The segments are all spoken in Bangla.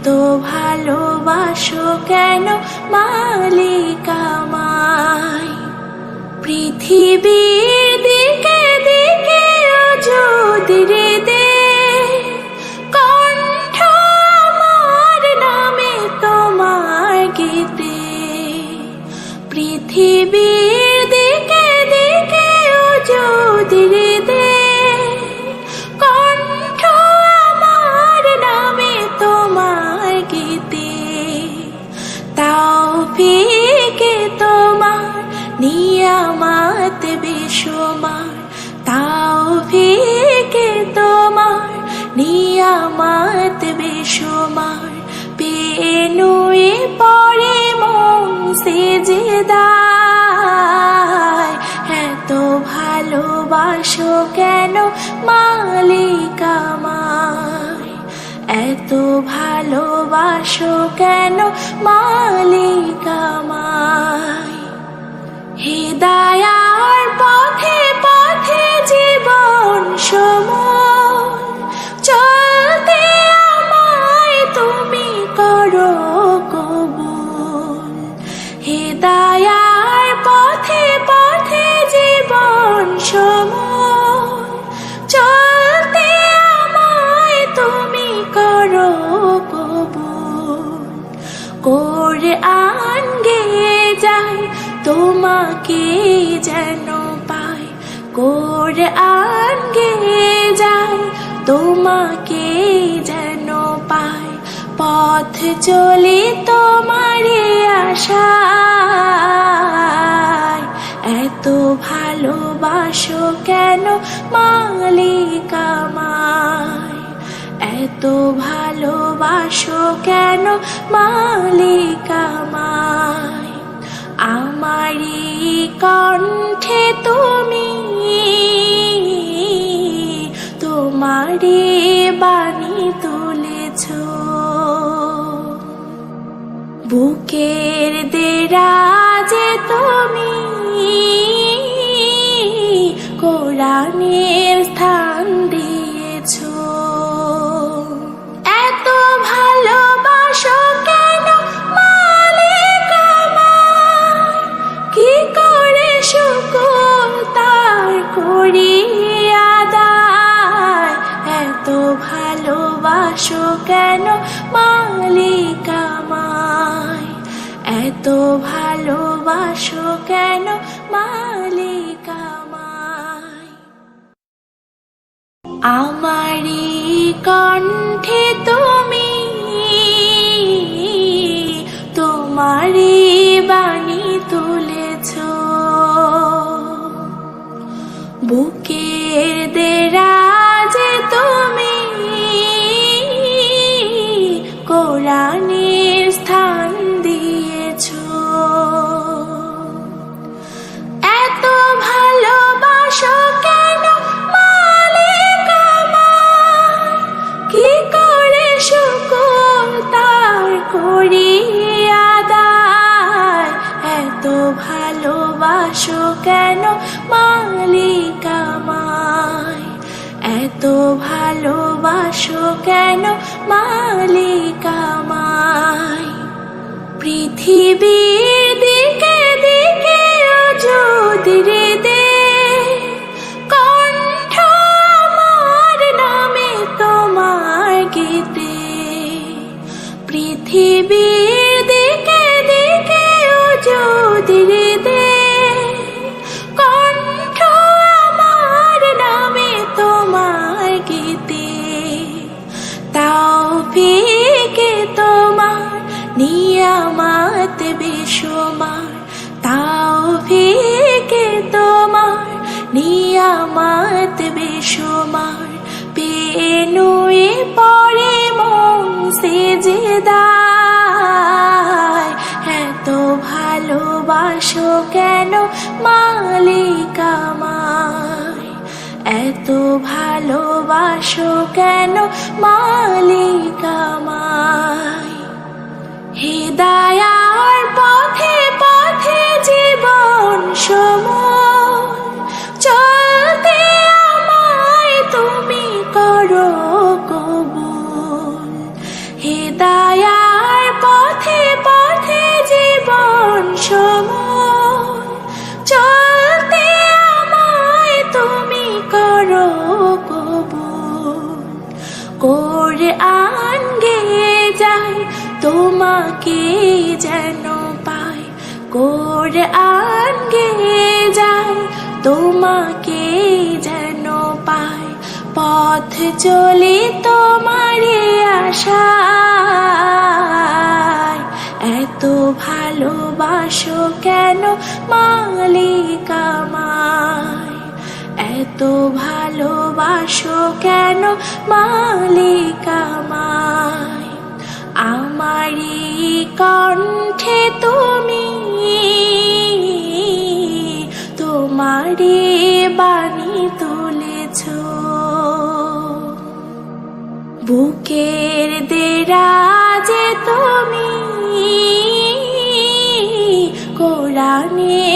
এত ভালোবাসো কেন মালিক আমায়? পৃথিবীর বেসমার পেনুয়ে পরে মন সেজেদায়। এত ভালোবাসো কেন মালিক আমায়? এত ভালোবাসো কেন মালিক আমায়? হৃদয়ার তোমাকে যেন পায়। কোরআন গে যায়, তোমাকে যেন পায়। পথ চলে তোমারে আশা এত ভালোবাসো কেন মালিক এত ভালোবাসো কেন মালিক আমায়? কণ্ঠে তুমি তোমারি বাণী তুলেছ। বুকের এত ভালোবাসো কেন মালিক আমায়? আমারি কণ্ঠে তুমি তোমারি বাণী তুলেছ। বুকের দেরাজে তুমি কোরআনের কেন মালিক আমায় পৃথিবীর দিকে দিকে যদি দে। কণ্ঠ আমার নামে তোমার গীতে। পৃথিবীর বেসমার তাও ফিকে তোমার। নিয়ামত বেসমার পেনুয়ে পরে মন সেজেদায়। এত ভালোবাসো কেন মালিক আমায়? এত ভালোবাসো কেন মালিক আমায়? হৃদয়ার পথে পথে জীবন সময়। তোমাকে যেন পাই করে আনগে যাই তোমাকে যেন পাই পথ চলে তোমারে আশায়। এত ভালোবাসো কেন মালিক আমায়? এত ভালোবাসো কেন মালিক আমায়? আমারই কণ্ঠে তুমি তোমারে বাণী তুলেছ। বুকের দেরাজে তুমি কোরআনের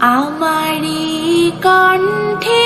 আমারই কণ্ঠে